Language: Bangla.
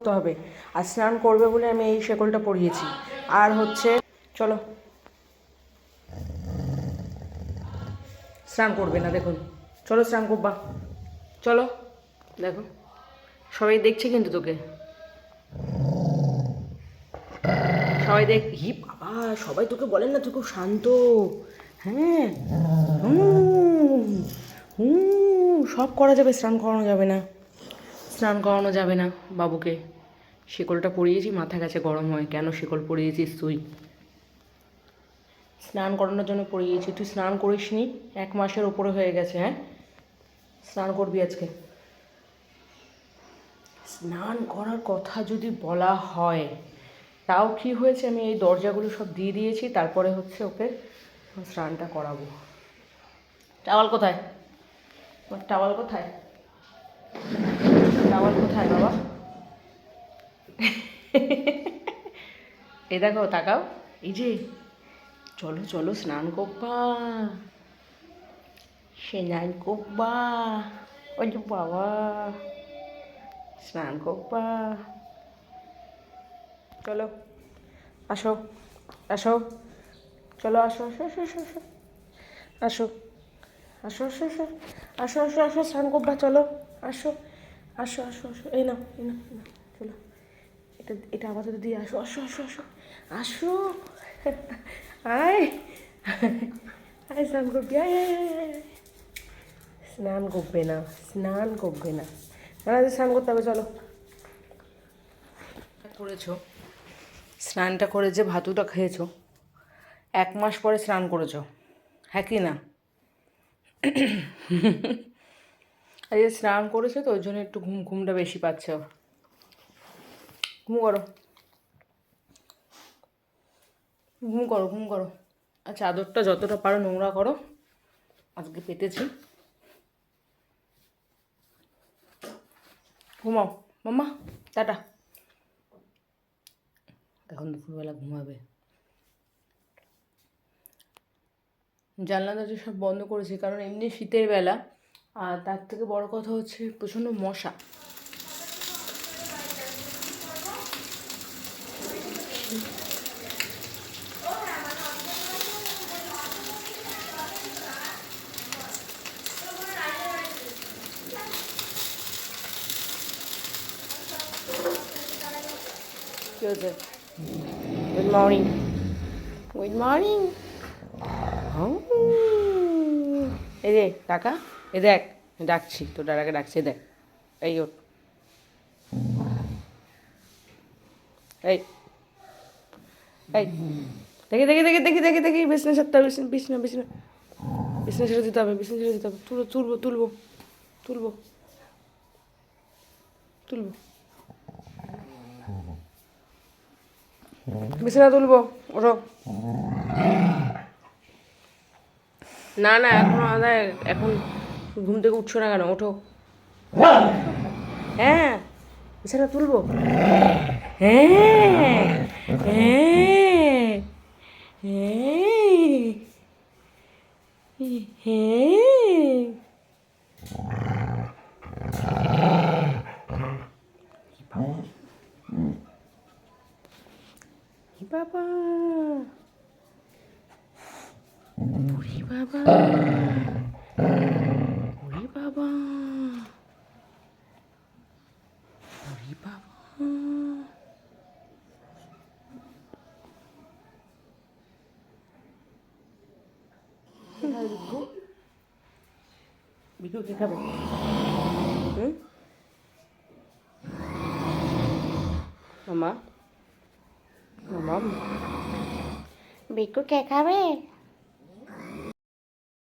করতে হবে। আর স্নান করবে বলে আমি এই শেকলটা পরিয়েছি। আর হচ্ছে চলো। স্নান করবে না দেখুন। চলো স্নান করবা। চলো দেখো। সবাই দেখছে কিন্তু তোকে। সবাই দেখ হি বাবা সবাই তোকে বলেন না তুই খুব শান্ত। হ্যাঁ? হুম, সব করা যাবে স্নান করানো যাবে না। স্নান করানো যাবে না বাবুকে। শিকলটা পরিয়েছি, মাথা কাছে গরম হয়। কেন শিকল পরিয়েছিস তুই? স্নান করানোর জন্য পরিয়েছি। তুই স্নান করিসনি? এক মাসের ওপরে হয়ে গেছে হ্যাঁ? স্নান করবি আজকে। স্নান করার কথা যদি বলা হয়, তাও কি হয়েছে? আমি এই দরজাগুলো সব দিয়ে দিয়েছি, তারপরে হচ্ছে ওকে স্নানটা করাবো। টাওয়াল কোথায়? টাওয়াল কোথায় টাওয়াল কোথায় বাবা দেখো তাকাও এই যে চলো চলো স্নান করবা স্নান করবা ওই যে বাবা স্নান করবা চলো আসো আসো চলো আসো আসো আসো আসো আসো আসো আসো আসো আসো আসো আসো আসো স্নান করবা চলো আসো আসো আসো আসো এই নাও এই চলো এটা এটা দিয়ে আসো আসো আসো আসো আসো। আয়। আয়, স্নান করবি। স্নান করবে না, স্নান করবে না। না স্নান করতে হবে, চলো। করেছ? স্নানটা করে যে ভাতুটা খেয়েছো, এক মাস পরে স্নান করেছ হ্যাঁ কি না? এই স্নান করেছে তো, ওই জন্য একটু ঘুম, ঘুমটা বেশি পাচ্ছে। ঘুম করো। ঘুম করো ঘুম করো। আর চাদরটা যতটা পারো নোংরা করো। আজকে পেতেছি। ঘুমাও। Mamma, tata. এখন দুপুরবেলা ঘুমাবে। জানলা দরজা সব বন্ধ করেছি, কারণ এমনি শীতের বেলা। আর তার থেকে বড় কথা হচ্ছে প্রচণ্ড মশা। কি হচ্ছে গুড মর্নিং গুড মর্নিং এই রে কাকা। এ দেখ, ডাকছি, তোর দাদাকে ডাকছি, এ দেখ। এই ওর। এই। এই, দেখি দেখি দেখি দেখি দেখি দেখি, বিছনা সাতটা বিছনা বিছনা বিছনা। ছেড়ে দিতে হবে, বিছনা ছেড়ে দিতে হবে। তুলবো তুলবো তুলবো তুলবো। তুলবো। বিছানা তুলবো, ওঠো। না না, এখন এখন ঘুম থেকে উঠছো না কেন? ওঠো। হ্যাঁ বিছানা তুলবো। হ্যাঁ। 에이. 에이. 에이. 이봐봐. 이봐봐. 우리 봐봐. 음. বিকু কে খাবে হুম মামা মামা বিকু কে খাবে